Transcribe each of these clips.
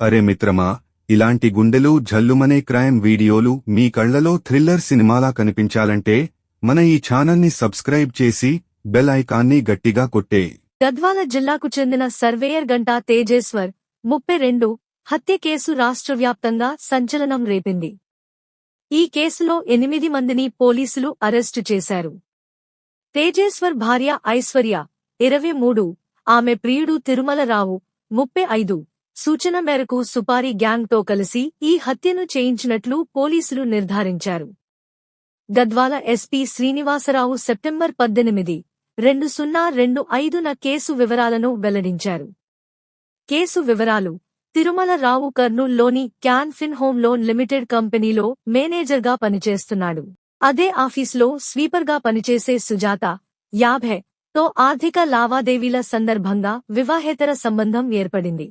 అరే మిత్రమా ఇలాంటి గుండెలు జల్లుమనే క్రైమ్ వీడియోలు మీ కళ్ళలో థ్రిల్లర్ సినిమాలా కనిపించాలంటే మన ఈ ఛానల్ని సబ్స్క్రైబ్ చేసి బెల్ ఐకాన్ని గట్టిగా కొట్టే. గద్వాల జిల్లాకు చెందిన సర్వేయర్ గంటా తేజేశ్వర్ ముప్పై రెండు హత్య కేసు రాష్ట్ర వ్యాప్తంగా సంచలనం రేపింది. ఈ కేసులో ఎనిమిది మందిని పోలీసులు అరెస్టు చేశారు. తేజేశ్వర్ భార్య ఐశ్వర్య ఇరవై మూడు ఆమె ప్రియుడు తిరుమలరావు ముప్పై ఐదు సూచన మేరకు సుపారీ గ్యాంగ్తో కలిసి ఈ హత్యను చేయించినట్లు పోలీసులు నిర్ధారించారు. గద్వాల ఎస్పీ శ్రీనివాసరావు సెప్టెంబర్ పద్దెనిమిది రెండు సున్నా రెండు ఐదున కేసు వివరాలను వెల్లడించారు. కేసు వివరాలు Tirumala Rao కర్నూల్లోని can fin home loan limited కంపెనీలో మేనేజర్గా పనిచేస్తున్నాడు. అదే ఆఫీసులో స్వీపర్గా పనిచేసే సుజాత యాభై తో ఆర్థిక లావాదేవీల సందర్భంగా వివాహేతర సంబంధం ఏర్పడింది.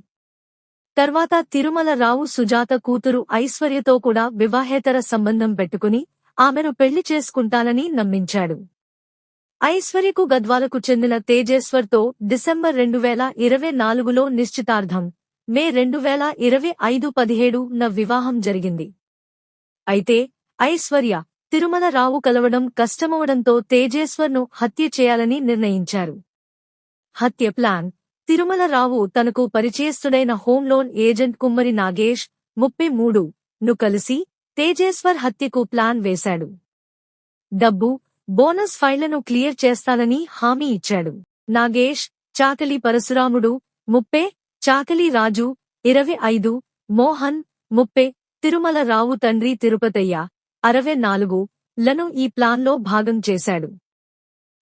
తర్వాత తిరుమల రావు సుజాత కూతురు ఐశ్వర్యతో కూడా వివాహేతర సంబంధం పెట్టుకుని ఆమెను పెళ్ళి చేసుకుంటానని నమ్మించాడు. ఐశ్వర్యకు గద్వాలకు చెందిన తేజేశ్వర్తో డిసెంబర్ రెండు వేల ఇరవై నాలుగులో నిశ్చితార్థం మే రెండు వేల ఇరవై ఐదు పదిహేడు న వివాహం జరిగింది. అయితే ఐశ్వర్య తిరుమల రావు కలవడం కష్టమవడంతో తేజేశ్వర్ను హత్య చేయాలని నిర్ణయించారు. హత్య ప్లాన్ తిరుమల రావు తనకు పరిచయస్తుడైన హోంలోన్ ఏజెంట్ కుమ్మరి నాగేష్ ముప్పై మూడు ను కలిసి తేజేశ్వర్ హత్యకు ప్లాన్ వేశాడు. డబ్బు బోనస్ ఫైళ్ళను క్లియర్ చేస్తానని హామీ ఇచ్చాడు. నాగేష్ చాకలి పరశురాముడు ముప్పే చాకలి రాజు ఇరవై ఐదు మోహన్ ముప్పే తిరుమల రావు తండ్రి తిరుపతయ్య అరవై నాలుగు లను ఈ ప్లాన్లో భాగం చేశాడు.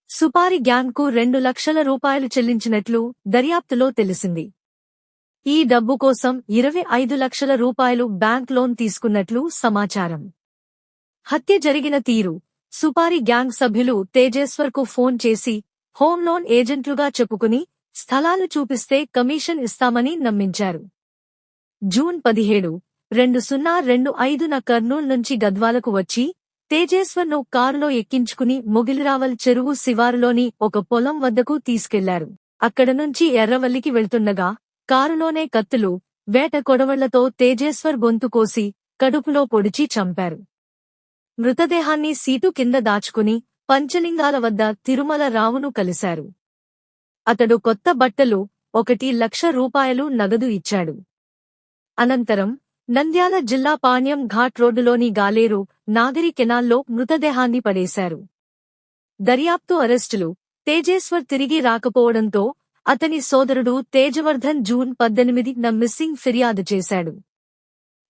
సుపారి గ్యాంగ్కు రెండు లక్షల రూపాయలు చెల్లించినట్లు దర్యాప్తులో తెలిసింది. ఈ డబ్బు కోసం ఇరవై ఐదు లక్షల రూపాయలు బ్యాంక్ లోన్ తీసుకున్నట్లు సమాచారం. హత్య జరిగిన తీరు. సుపారి గ్యాంగ్ సభ్యులు తేజేశ్వర్కు ఫోన్ చేసి హోం లోన్ ఏజెంట్లుగా చెప్పుకుని స్థలాలు చూపిస్తే కమిషన్ ఇస్తామని నమ్మించారు. జూన్ పదిహేడు రెండు సున్నా రెండు ఐదున కర్నూల్ నుంచి గద్వాలకు వచ్చి తేజేశ్వర్ను కారులో ఎక్కించుకుని మొగిలిరావల్ చెరువు శివారులోని ఒక పొలం వద్దకు తీసుకెళ్ళారు. అక్కడ నుంచి ఎర్రవల్లికి వెళ్తుండగా కారులోనే కత్తులు వేట కొడవళ్ళతో తేజేశ్వర్ గొంతు కోసి కడుపులో పొడిచి చంపారు. మృతదేహాన్ని సీటు కింద దాచుకుని పంచలింగాల వద్ద తిరుమల రావును కలిశారు. అతడు కొత్త బట్టలు ఒకటి లక్ష రూపాయలు నగదు ఇచ్చాడు. అనంతరం నంద్యాల జిల్లా పాణ్యం ఘాట్ రోడ్డులోని గాలేరు నాగరి కెనాల్లో మృతదేహాన్ని పడేశారు. దర్యాప్తు అరెస్టులు తేజేశ్వర్ తిరిగి రాకపోవడంతో అతని సోదరుడు తేజవర్ధన్ జూన్ పద్దెనిమిది న మిస్సింగ్ ఫిర్యాదు చేశాడు.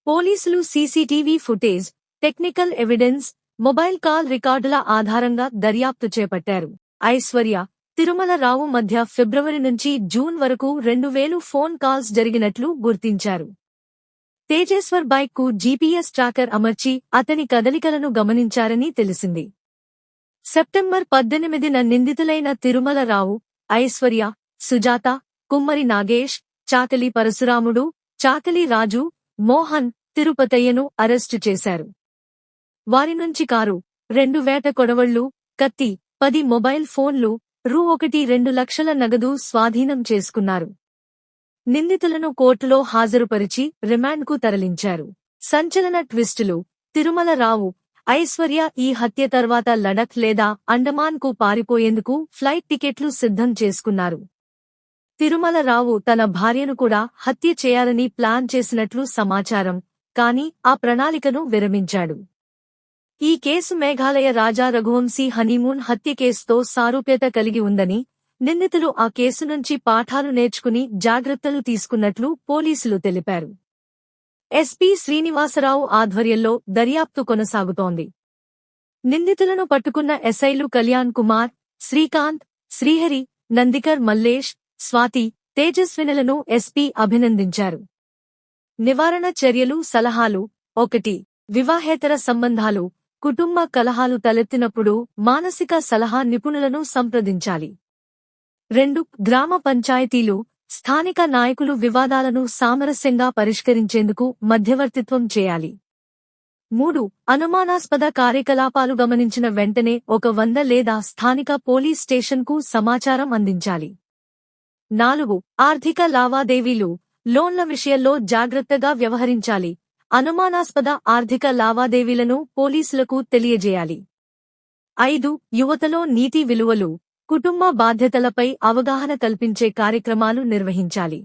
పోలీసులు CCTV footage technical evidence mobile call రికార్డుల ఆధారంగా దర్యాప్తు చేపట్టారు. ఐశ్వర్య తిరుమల రావు మధ్య ఫిబ్రవరి నుంచి జూన్ వరకు రెండు వేలు ఫోన్ కాల్స్ జరిగినట్లు గుర్తించారు. తేజేశ్వర్ బైక్కు జీపీఎస్ ట్రాకర్ అమర్చి అతని కదలికలను గమనించారని తెలిసింది. సెప్టెంబర్ పద్దెనిమిదిన నిందితులైన తిరుమల రావు ఐశ్వర్య సుజాత కుమ్మరి నాగేష్ చాకలి పరశురాముడు చాకలి రాజు మోహన్ తిరుపతయ్యను అరెస్టు చేశారు. వారి నుంచి కారు రెండు వేట కొడవళ్ళు కత్తి పది మొబైల్ ఫోన్లు రూ ఒకటి రెండు లక్షల నగదు స్వాధీనం చేసుకున్నారు. నిందితులను కోర్టులో హాజరుపరిచి రిమాండ్కు తరలించారు. సంచలన ట్విస్టులు. తిరుమల రావు ఐశ్వర్య ఈ హత్య తర్వాత లడఖ్ లేదా అండమాన్కు పారిపోయేందుకు ఫ్లైట్ టికెట్లు సిద్ధం చేసుకున్నారు. తిరుమల రావు తన భార్యను కూడా హత్య చేయాలని ప్లాన్ చేసినట్లు సమాచారం కాని ఆ ప్రణాళికను విరమించాడు. ఈ కేసు మేఘాలయ రాజా రఘువంశీ హనీమూన్ హత్య కేసుతో సారూప్యత కలిగి ఉందని నిందితులు ఆ కేసు నుంచి పాఠాలు నేర్చుకుని జాగ్రత్తలు తీసుకున్నట్లు పోలీసులు తెలిపారు. ఎస్పీ శ్రీనివాసరావు ఆధ్వర్యంలో దర్యాప్తు కొనసాగుతోంది. నిందితులను పట్టుకున్న ఎస్ఐలు కళ్యాణ్ కుమార్ శ్రీకాంత్ శ్రీహరి నందికర్ మల్లేష్ స్వాతి తేజస్వినులను ఎస్పీ అభినందించారు. నివారణ చర్యలు సలహాలు ఒకటి వివాహేతర సంబంధాలు కుటుంబ కలహాలు తలెత్తినప్పుడు మానసిక సలహా నిపుణులను సంప్రదించాలి. రెండు గ్రామ పంచాయతీలు స్థానిక నాయకులు వివాదాలను సామరస్యంగా పరిష్కరించేందుకు మధ్యవర్తిత్వం చేయాలి. మూడు అనుమానాస్పద కార్యకలాపాలు గమనించిన వెంటనే ఒక వంద లేదా స్థానిక పోలీస్ స్టేషన్కు సమాచారం అందించాలి. నాలుగు ఆర్థిక లావాదేవీలు లోన్ల విషయంలో జాగ్రత్తగా వ్యవహరించాలి. అనుమానాస్పద ఆర్థిక లావాదేవీలను పోలీసులకు తెలియజేయాలి. ఐదు యువతలో నీతి విలువలు కుటుంబ బాధ్యతలపై అవగాహన కల్పించే కార్యక్రమాలు నిర్వహించాలి.